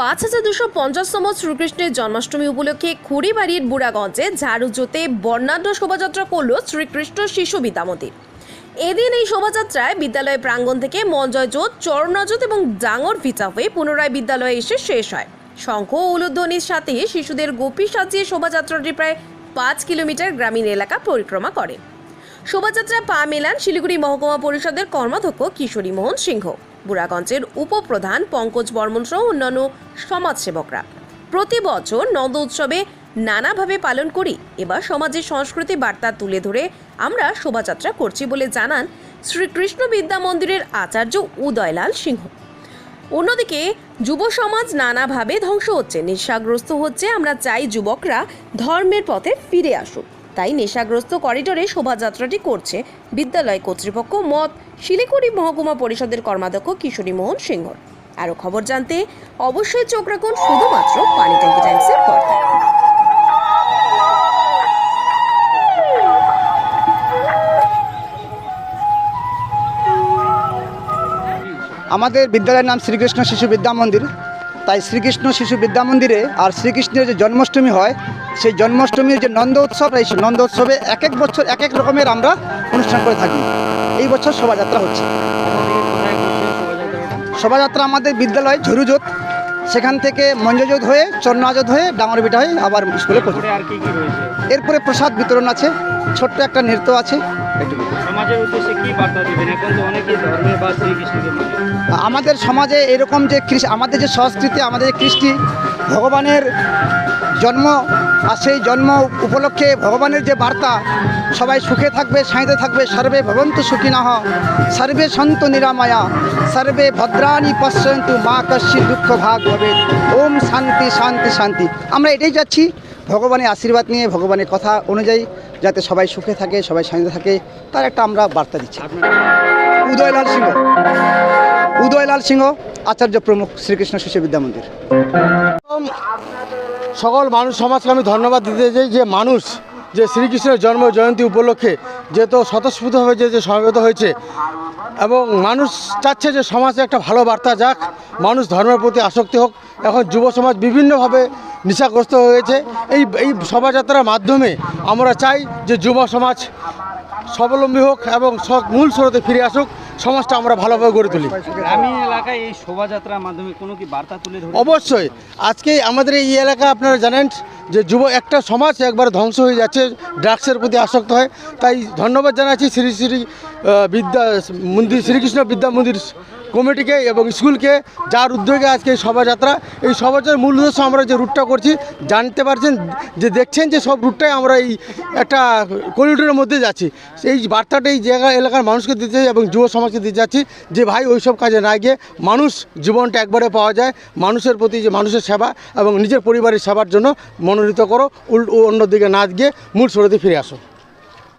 পাঁচ হাজার দুশো পঞ্চাশতম শ্রীকৃষ্ণের জন্মাষ্টমী উপলক্ষে খুঁড়িবাড়ির বুড়াগঞ্জে ঝাড়ুজোতে বর্ণাঢ্য শোভাযাত্রা করল শ্রীকৃষ্ণ শিশু বিদ্যামন্দির এদিন এই শোভাযাত্রায় বিদ্যালয় প্রাঙ্গণ থেকে মঞ্জয় জোত চরণাজোত এবং ডাঙর ভিটা হয়ে পুনরায় বিদ্যালয়ে এসে শেষ হয়। শঙ্খ উলুধ্বনির সাথে শিশুদের গোপী সাজিয়ে শোভাযাত্রাটি প্রায় পাঁচ কিলোমিটার গ্রামীণ এলাকা পরিক্রমা করে। শোভাযাত্রায় পা মেলান শিলিগুড়ি মহকুমা পরিষদের কর্মাধ্যক্ষ কিশোরী মোহন সিংহ। বুড়াগঞ্জের উপপ্রধান পঙ্কজ বর্মন সহ অন্যান্য সমাজসেবকরা। প্রতি বছর নন্দ উৎসবে নানাভাবে পালন করি। এবার সমাজের সংস্কৃতি বার্তা তুলে ধরে আমরা শোভাযাত্রা করছি বলে জানান শ্রীকৃষ্ণ বিদ্যা মন্দিরের আচার্য উদয়লাল সিংহ। অন্যদিকে যুব সমাজ নানাভাবে ধ্বংস হচ্ছে নেশাগ্রস্ত হচ্ছে। আমরা চাই যুবকরা ধর্মের পথে ফিরে আসুক। তাই নেশাগ্রস্ত করিডোরে শোভাযাত্রাটি করছে বিদ্যালয় কর্তৃপক্ষ মত, শিলিগুড়ি মহকুমা পরিষদের কর্মাধ্যক্ষ কিশোরী মোহন সিংহর। আরও খবর জানতে অবশ্যই চোখ রাখুন শুধুমাত্র পানি ট্যাঙ্কি টাইমসের পর্দায়। আমাদের বিদ্যালয়ের নাম শ্রীকৃষ্ণ শিশু বিদ্যা মন্দির। তাই শ্রীকৃষ্ণ শিশু বিদ্যা মন্দিরে আর শ্রীকৃষ্ণের যে জন্মাষ্টমী হয়, সেই জন্মাষ্টমীর যে নন্দ উৎসব এই নন্দ উৎসবে এক এক বছর, এক এক রকমের আমরা অনুষ্ঠান করে থাকি। এই বছর শোভাযাত্রা হচ্ছে। শোভাযাত্রা আমাদের বিদ্যালয় ঝরুজোত। সেখান থেকে মঞ্জজোত হয়ে চন্নাজোত হয়ে, ডাঙরবিটা হয়ে আবার স্কুলে পৌঁছে। এরপরে প্রসাদ বিতরণ আছে। ছোট্ট একটা নৃত্য আছে। সমাজের উদ্দেশ্যে কি বার্তা দিবেন? এখন তো অনেকেই ধর্মের বা শ্রীকৃষ্ণকে মানে। আমাদের সমাজে এরকম যে আমাদের যে সংস্কৃতি আমাদের যে কৃষ্টি ভগবানের জন্ম আর সেই জন্ম উপলক্ষে ভগবানের যে বার্তা সবাই সুখে থাকবে শাঁইতে থাকবে সর্বে ভবন্তু সুখী নাহ সর্বে সন্ত নিরাময়া সর্বে ভদ্রাণী পশ্যন্তু মা কশ্যি দুঃখ ভাগ হবে ওম শান্তি শান্তি শান্তি। আমরা এটাই যাচ্ছি ভগবানের আশীর্বাদ নিয়ে, ভগবানের কথা অনুযায়ী যাতে সবাই সুখে থাকে, সবাই শান্তিতে থাকে, তার একটা আমরা বার্তা দিচ্ছি। উদয়লাল সিংহ। উদয়লাল সিংহ, আচার্য প্রমুখ শ্রীকৃষ্ণ শিশু বিদ্যা মন্দির। সকল মানুষ সমাজকে আমি ধন্যবাদ দিতে চাই যে মানুষ যে শ্রীকৃষ্ণের জন্ম জয়ন্তী উপলক্ষে যে তো স্বতঃস্ফূর্তভাবে যে যে সমবেত হয়েছে এবং মানুষ চাচ্ছে যে সমাজে একটা ভালো বার্তা যাক, মানুষ ধর্মের প্রতি আসক্তি হোক। এখন যুব সমাজ বিভিন্নভাবে নিশাগ্রস্ত হয়েছে। এই এই শোভাযাত্রার মাধ্যমে আমরা চাই যে যুব সমাজ স্বাবলম্বী হোক এবং মূল স্রোতে ফিরে আসুক। সমাজটা আমরা ভালোভাবে গড়ে তুলি। গ্রামীণ এলাকায় এই শোভাযাত্রার মাধ্যমে কোনো কি বার্তা তুলে অবশ্যই। আজকে আমাদের এই এলাকা আপনারা জানেন যে যুব একটা সমাজ একবার ধ্বংস হয়ে যাচ্ছে ড্রাগসের প্রতি আসক্ত হয়। তাই ধন্যবাদ জানাচ্ছি শ্রী শ্রী বিদ্যা মন্দির শ্রীকৃষ্ণ বিদ্যা মন্দির কমিটিকে এবং স্কুলকে যার উদ্যোগে আজকে এই শোভাযাত্রা। এই শোভাযাত্রার মূল উদ্দেশ্য আমরা যে রুটটা করছি জানতে পারছেন যে দেখছেন যে সব রুটটাই আমরা এই একটা করিডোরের মধ্যে যাচ্ছি। এই বার্তাটা এই জায়গা এলাকার মানুষকে দিতে এবং যুব সমাজকে দিতে যাচ্ছি যে ভাই, ওই সব কাজে না গিয়ে মানুষ জীবনটা একবারে পাওয়া যায়, মানুষের প্রতি যে মানুষের সেবা এবং নিজের পরিবারের সেবার জন্য মনোনীত করো, উল্টো অন্যদিকে না গিয়ে মূল স্রোতে ফিরে আসো।